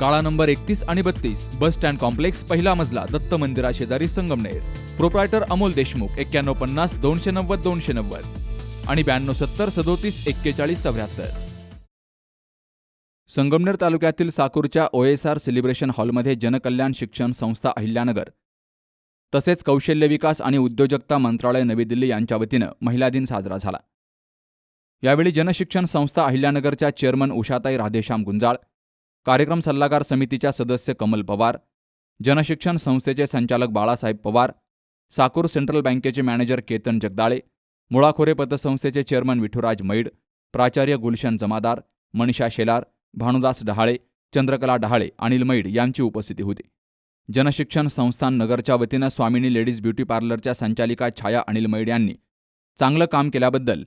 काळा नंबर एकतीस आणि बत्तीस बस स्टँड कॉम्प्लेक्स पहिला मजला दत्त मंदिरा शेजारी संगमनेर. प्रोप्रायटर अमोल देशमुख एक्क्याण्णव पन्नास दोनशे नव्वद दोनशे नव्वद. आणि ब्याण्णव सत्तर सदोतीस एक्केचाळीस चौऱ्याहत्तर. संगमनेर तालुक्यातील साकूरच्या ओएसआर सेलिब्रेशन हॉलमध्ये जनकल्याण शिक्षण संस्था अहिल्यानगर तसेच कौशल्य विकास आणि उद्योजकता मंत्रालय नवी दिल्ली यांच्या वतीनं महिला दिन साजरा झाला. यावेळी जनशिक्षण संस्था अहिल्यानगरच्या चेअरमन उषाताई राधेश्याम गुंजाळ कार्यक्रम सल्लागार समितीच्या सदस्य कमल पवार जनशिक्षण संस्थेचे संचालक बाळासाहेब पवार साकूर सेंट्रल बँकेचे मॅनेजर केतन जगदाळे मुळाखोरे पतसंस्थेचे चेअरमन विठुराज मैड प्राचार्य गुलशन जमादार मनीषा शेलार भानुदास डहाळे चंद्रकला डहाळे अनिल मैड यांची उपस्थिती होती. जनशिक्षण संस्थान नगरच्या वतीनं स्वामिनी लेडीज ब्युटी पार्लरच्या संचालिका छाया अनिल मैड यांनी चांगलं काम केल्याबद्दल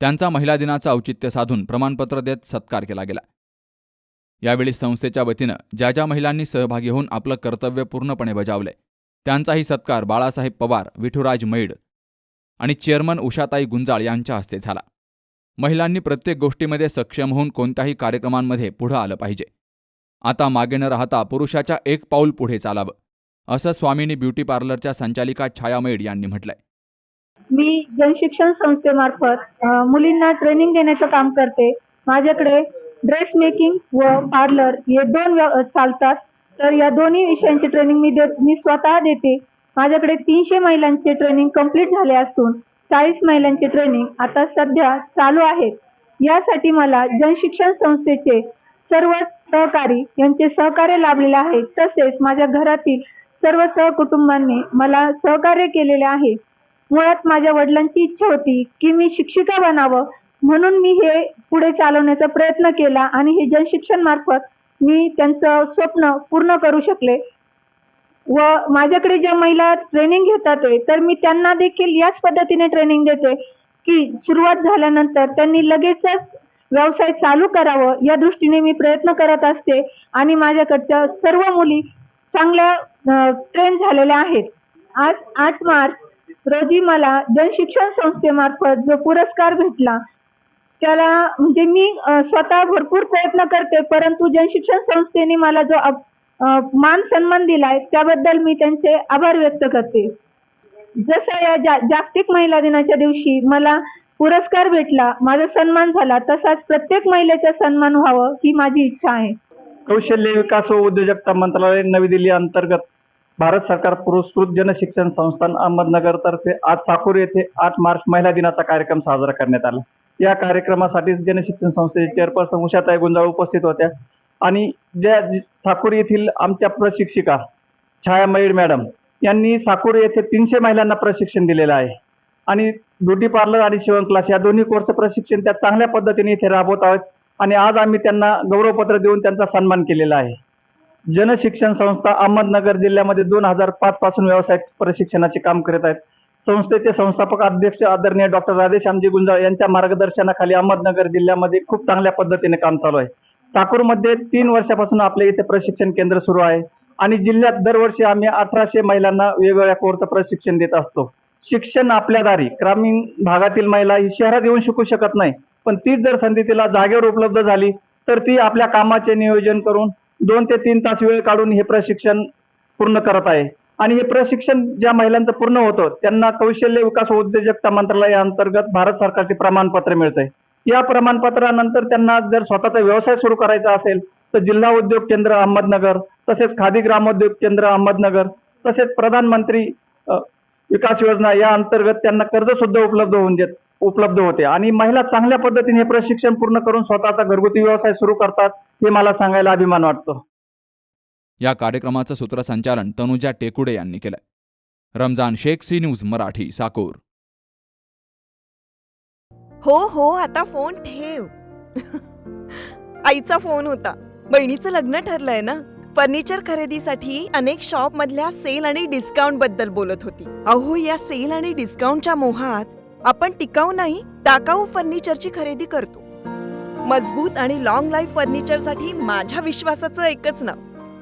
त्यांचा महिला दिनाचं औचित्य साधून प्रमाणपत्र देत सत्कार केला गेला. यावेळी संस्थेच्या वतीनं ज्या ज्या महिलांनी सहभागी होऊन आपलं कर्तव्य पूर्णपणे बजावलंय त्यांचाही सत्कार बाळासाहेब पवार विठुराज मैड आणि चेअरमन उषाताई गुंजाळ यांच्या हस्ते झाला. महिलांनी प्रत्येक गोष्टीमध्ये सक्षम होऊन कोणत्याही कार्यक्रमांमध्ये पुढं आलं पाहिजे. आता मागे न राहता पुरुषाच्या एक पाऊल पुढे चालावं असं स्वामिनी ब्युटी पार्लरच्या संचालिका छाया मैड यांनी म्हटलंय. मी जनशिक्षण संस्थेमार्फत मुलींना ट्रेनिंग देण्याचं काम करते. माझ्याकडे ड्रेस मेकिंग व पार्लर हे दोन चालतात. तर या दोन्ही विषयांची ट्रेनिंग मी देत मी स्वतः देते. माझ्याकडे तीनशे महिलांचे ट्रेनिंग कंप्लीट झाले असून चाळीस महिलांचे ट्रेनिंग आता सध्या चालू आहेत. यासाठी मला जनशिक्षण संस्थेचे सर्व सहकारी यांचे सहकार्य लाभलेले आहे. तसेच माझ्या घरातील सर्व सहकुटुंबांनी मला सहकार्य केलेले आहे. मुळात माझ्या वडिलांची इच्छा होती की मी शिक्षिका बनावं. म्हणून मी हे पुढे चालवण्याचा प्रयत्न केला आणि हे जनशिक्षण मार्फत मी त्यांचं स्वप्न पूर्ण करू शकले. व माझ्याकडे ज्या महिला ट्रेनिंग घेतात तर मी त्यांना देखील याच पद्धतीने ट्रेनिंग देते की सुरुवात झाल्यानंतर त्यांनी लगेचच व्यवसाय चालू करावं या दृष्टीने मी प्रयत्न करत असते आणि माझ्याकडच्या सर्व मुली चांगल्या ट्रेन झालेल्या आहेत. आज आठ मार्च रोजी मला जनशिक्षण संस्थेमार्फत जो पुरस्कार भेटला त्याला म्हणजे मी स्वतः भरपूर प्रयत्न करते परंतु जनशिक्षण संस्थेने मला जो मान सन्मान दिलाय त्याबद्दल मी त्यांचे आभार व्यक्त करते. जसा या जा जागतिक महिला दिनाच्या दिवशी मला पुरस्कार भेटला माझा सन्मान झाला तसाच प्रत्येक महिलेचा सन्मान व्हावं ही माझी इच्छा आहे. कौशल्य विकास व उद्योजकता मंत्रालय नवी दिल्ली अंतर्गत भारत सरकार पुरस्कृत जनशिक्षण संस्थान अहमदनगर तर्फे आज साकूर येथे आठ मार्च महिला दिनाचा कार्यक्रम साजरा करण्यात आला. या कार्यक्रमासाठी जनशिक्षण संस्थेचे चेअरपर्सन उषाताई गुंजाळ उपस्थित होत्या. आणि ज्या साकूर येथील आमच्या प्रशिक्षिका छाया मयूर मॅडम यांनी साकूर येथे तीनशे महिलांना प्रशिक्षण दिलेलं आहे. आणि ब्युटी पार्लर आणि शिवण क्लास या दोन्ही कोर्सचं प्रशिक्षण त्या चांगल्या पद्धतीने इथे राबवत आहोत. आणि आज आम्ही त्यांना गौरवपत्र देऊन त्यांचा सन्मान केलेला आहे. जनशिक्षण संस्था अहमदनगर जिल्ह्यामध्ये दोन हजार पाचपासून व्यावसायिक प्रशिक्षणाचे काम करत आहेत. संस्थेचे संस्थापक अध्यक्ष आदरणीय डॉक्टर राधेश्यामजी गुंजाळ यांच्या मार्गदर्शनाखाली अहमदनगर जिल्ह्यामध्ये खूप चांगल्या पद्धतीने काम चालू आहे. साकूरमध्ये तीन वर्षापासून आपल्या इथे प्रशिक्षण केंद्र सुरू आहे आणि जिल्ह्यात दरवर्षी आम्ही अठराशे महिलांना वेगवेगळ्या कोर्सचं प्रशिक्षण देत असतो. शिक्षण आपल्या दारी ग्रामीण भागातील महिला ही शहरात येऊन शिकू शकत नाही पण तीच जर संधी तिला जागेवर उपलब्ध झाली तर ती आपल्या कामाचे नियोजन करून दोन ते तीन तास वेळ काढून हे प्रशिक्षण पूर्ण करत आहे. आणि हे प्रशिक्षण ज्या महिलांचं पूर्ण होतं त्यांना कौशल्य विकास उद्योजकता मंत्रालयाअंतर्गत भारत सरकारचे प्रमाणपत्र मिळतंय. या प्रमाणपत्रानंतर त्यांना जर स्वतःचा व्यवसाय सुरू करायचा असेल तर जिल्हा उद्योग केंद्र अहमदनगर तसेच खादी ग्रामोद्योग केंद्र अहमदनगर तसेच प्रधानमंत्री विकास योजना या अंतर्गत त्यांना कर्ज सुद्धा उपलब्ध होऊन देत उपलब्ध होते. आणि महिला चांगल्या पद्धतीने हे प्रशिक्षण पूर्ण करून स्वतःचा घरगुती व्यवसाय सुरू करतात हे मला सांगायला अभिमान वाटतो. या कार्यक्रमाचं सूत्रसंचालन तनुजा टेकुडे यांनी केलंय. Ramzan Sheikh C news Marathi Sakur. हो हो आता फोन ठेव. आईचा फोन होता. बहिणीचं लग्न ठरलंय ना? फर्निचर खरेदीसाठी अनेक शॉप मधल्या सेल आणि डिस्काउंटबद्दल बोलत होती. अहो या सेल आणि डिस्काउंटच्या मोहात आपण टिकाऊ नाही टाकाऊ फर्निचरची खरेदी करतो. मजबूत आणि लॉंग लाईफ फर्निचरसाठी माझ्या विश्वासाचं एकच नाव.